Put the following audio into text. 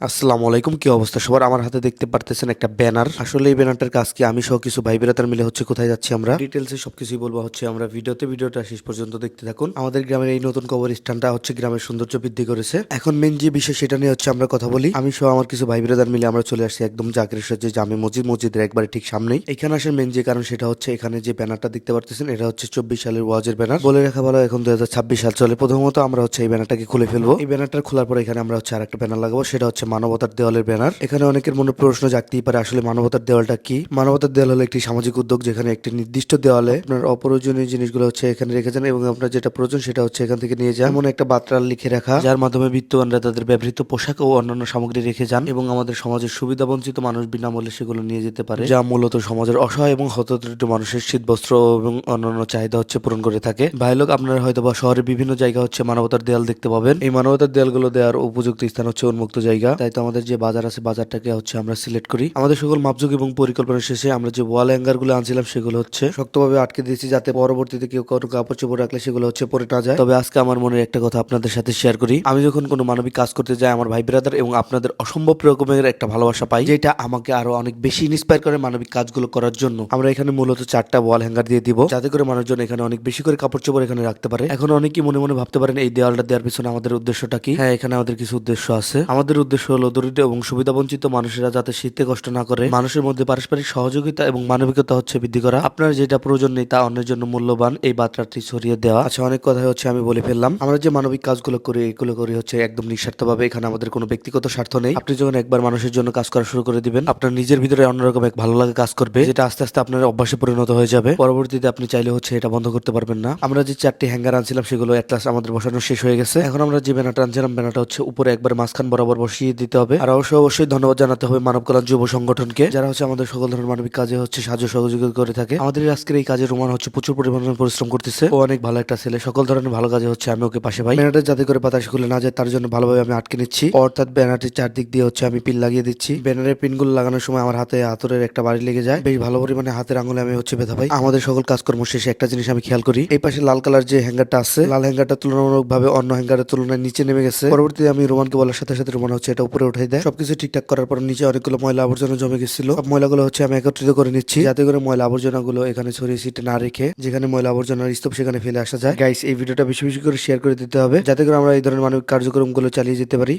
আসসালামু আলাইকুম, কি অবস্থা? সবার আমার হাতে দেখতে পারতেছেন একটা ব্যানার। আসলে এই ব্যানারটার কাজ কি? আমি সহ কিছু ভাই বেরাতার মিলে হচ্ছে কোথায় যাচ্ছি আমরা? ডিটেলসে সবকিছুই বলব হচ্ছে আমরা ভিডিওতে। ভিডিওটা শেষ পর্যন্ত দেখতে থাকুন। আমাদের গ্রামের এই নতুন কবর কবরস্থানটা হচ্ছে গ্রামের সৌন্দর্য বৃদ্ধি করেছে। এখন মেন যে বিষয়, সেটা নিয়ে হচ্ছে আমরা কথা বলি। আমি সহ আমার কিছু ভাই বেরাদার মিলে আমরা চলে আসছি একদম জাকিরেশ্বর যে জামে মসজিদ। মসজিদের একবারে ঠিক সামনেই। এখানে আসার মেন যে কারণ, সেটা হচ্ছে এখানে যে ব্যানারটা দেখতে পারতেছেন, এটা হচ্ছে চব্বিশ সালের ওয়াজের ব্যানার। বলে রাখা ভালো, এখন দু হাজার ছাব্বিশ সাল চলে। প্রথমত আমরা হচ্ছে এই ব্যানারটাকে খুলে ফেলব। এই ব্যানারটা খোলার পর এখানে আমরা হচ্ছে আর একটা ব্যানার লাগাবো। সেটা হচ্ছে মানবতার দেওয়ালের ব্যানার। এখানে অনেকের মনে প্রশ্ন জাগতেই পারে, আসলে মানবতার দেওয়ালটা কি? মানবতার দেওয়াল হলো একটি সামাজিক উদ্যোগ যেখানে একটি নির্দিষ্ট দেওয়ালে আপনার অপ্রয়োজনীয় জিনিসগুলো হচ্ছে এখানে রেখে যান এবং আপনার যেটা প্রয়োজন সেটা হচ্ছে এখান থেকে নিয়ে যান। এমন একটা বার্তা লিখে রাখা, যার মাধ্যমে বিত্তবানরা তাদের ব্যবহৃত পোশাক ও অন্যান্য সামগ্রী রেখে যান এবং আমাদের সমাজের সুবিধা বঞ্চিত মানুষ বিনামূল্যে সেগুলো নিয়ে যেতে পারে, যা মূলত সমাজের অসহায় এবং হতদরিদ্র মানুষের শীত বস্ত্র এবং অন্যান্য চাহিদা হচ্ছে পূরণ করে থাকে। ভাই লোক, আপনারা হয়তো বা শহরের বিভিন্ন জায়গা হচ্ছে মানবতার দেয়াল দেখতে পাবেন। এই মানবতার দেয়ালগুলো দেওয়ার উপযুক্ত স্থান হচ্ছে উন্মুক্ত জায়গা। তাই তো আমাদের যে বাজার আছে, বাজারটাকে হচ্ছে আমরা সিলেক্ট করি। আমাদের সকল মাপযোগ এবং পরিকল্পনা শেষে আমরা যে ওয়াল হ্যাঙ্গারগুলো আনছিলাম, সেগুলো হচ্ছে শক্তভাবে আটকে দিয়েছি যাতে পরবর্তীতে কেউ কারও কাপড় চোপড় রাখলে সেগুলো হচ্ছে পরে না যায়। তবে আজকে আমার মনে একটা কথা আপনাদের সাথে শেয়ার করি। আমি যখন কোনো মানবিক কাজ করতে যাই, আমার ভাই ব্রাদার এবং আপনাদের অসম্ভব রকমের একটা ভালোবাসা পাই, যেটা আমাকে আরও অনেক বেশি ইন্সপায়ার করে মানবিক কাজগুলো করার জন্য। আমরা এখানে মূলত চারটা ওয়াল হ্যাঙ্গার দিয়ে দিব, যাতে করে মানুষজন এখানে অনেক বেশি করে কাপড় চোপড় এখানে রাখতে পারে। এখন অনেকেই মনে মনে ভাবতে পারেন, এই দেওয়ালটা দেওয়ার পিছনে আমাদের উদ্দেশ্যটা কি? হ্যাঁ এখানে আমাদের কিছু উদ্দেশ্য আছে। আমাদের উদ্দেশ্য হলো দরিদ্র এবং সুবিধা বঞ্চিত মানুষেরা যাতে শীতে কষ্ট না করে, মানুষের মধ্যে পারস্পরিক সহযোগিতা এবং মানবিকতা হচ্ছে বৃদ্ধি করা। আপনার যেটা প্রয়োজন নেই তা অন্যের জন্য মূল্যবান এই বার্তাটি ছড়িয়ে দেওয়া। আচ্ছা অনেক কথা হচ্ছে, আমি বলে ফেললাম। আমরা যে মানবিক কাজগুলো করি, এগুলো করি হচ্ছে একদম নিঃস্বার্থভাবে। এখানে আমাদের কোনো ব্যক্তিগত স্বার্থ নেই। আপনি যখন একবার মানুষের জন্য কাজ করা শুরু করে দিবেন, আপনার নিজের ভিতরে অন্যরকম এক ভালো লাগে কাজ করবে, যেটা আস্তে আস্তে আপনার অভ্যাসে পরিণত হয়ে যাবে। পরবর্তীতে আপনি চাইলে হচ্ছে এটা বন্ধ করতে পারবেন না। আমরা যে চারটি হ্যাঙ্গার আনছিলাম, সেগুলো এক আমাদের বসানো শেষ হয়ে গেছে। এখন আমরা যে ব্যানারটা আনছিলাম, ব্যানারটা হচ্ছে উপরে একবার মাঝখান বরাবর বসিয়ে দিতে হবে। আর অবশ্যই অবশ্যই ধন্যবাদ জানাতে হবে মানব কল্যাণ যুব সংগঠনকে, যারা হচ্ছে আমাদের সকল ধরনের মানবিক কাজে হচ্ছে সাহায্য সহযোগিতা করে থাকে। আমাদের আজকের এই কাজে রোমান হচ্ছে প্রচুর পরিমাণে পরিশ্রম করতেছে। ও অনেক ভালো একটা ছেলে। সকল ধরনের ভালো কাজে হচ্ছে আমি ওকে পাশে পাই। ব্যানারটা যাতে করে বাতাস খুলে না যায়, তার জন্য ভালোভাবে আমি আটকে নিচ্ছি। অর্থাৎ ব্যানারটির চারদিক দিয়ে হচ্ছে আমি পিন লাগিয়ে দিচ্ছি। ব্যানারের পিনগুলো লাগানোর সময় আমার হাতে হাতুরের একটা বাড়ি লেগে যায়। বেশ ভালো পরিমাণে হাতের আঙুলে আমি হচ্ছে ব্যথা পাই। আমাদের সকল কাজকর্ম শেষে একটা জিনিস আমি খেয়াল করি। এই পাশে লাল কালার যে হ্যাঙ্গারটা আছে, লাল হ্যাঙ্গারটা তুলনামূলক ভাবে অন্য হ্যাঙ্গারের তুলনায় নিচে নেমে গেছে। পরবর্তীতে আমি রোমানকে বলার সাথে সাথে রোমান হচ্ছে এটা উপরে উঠাই দেয়। সবকিছু ঠিকঠাক করার পর নিচে অনেকগুলো ময়লা আবর্জনা জমে গেছিল। সব ময়লাগুলো হচ্ছে আমি একত্রিত করে নিচ্ছি। যাতে করে ময়লা আবর্জনাগুলো এখানে ছড়িয়ে ছিটে না রেখে যেখানে ময়লা আবর্জনার স্তূপ, সেখানে ফেলে আসা যায়। গাইস এই ভিডিওটা বেশি বেশি করে শেয়ার করে দিতে হবে। যাতে করে আমরা এই ধরনের মানবিক কার্যক্রমগুলো চালিয়ে যেতে পারি।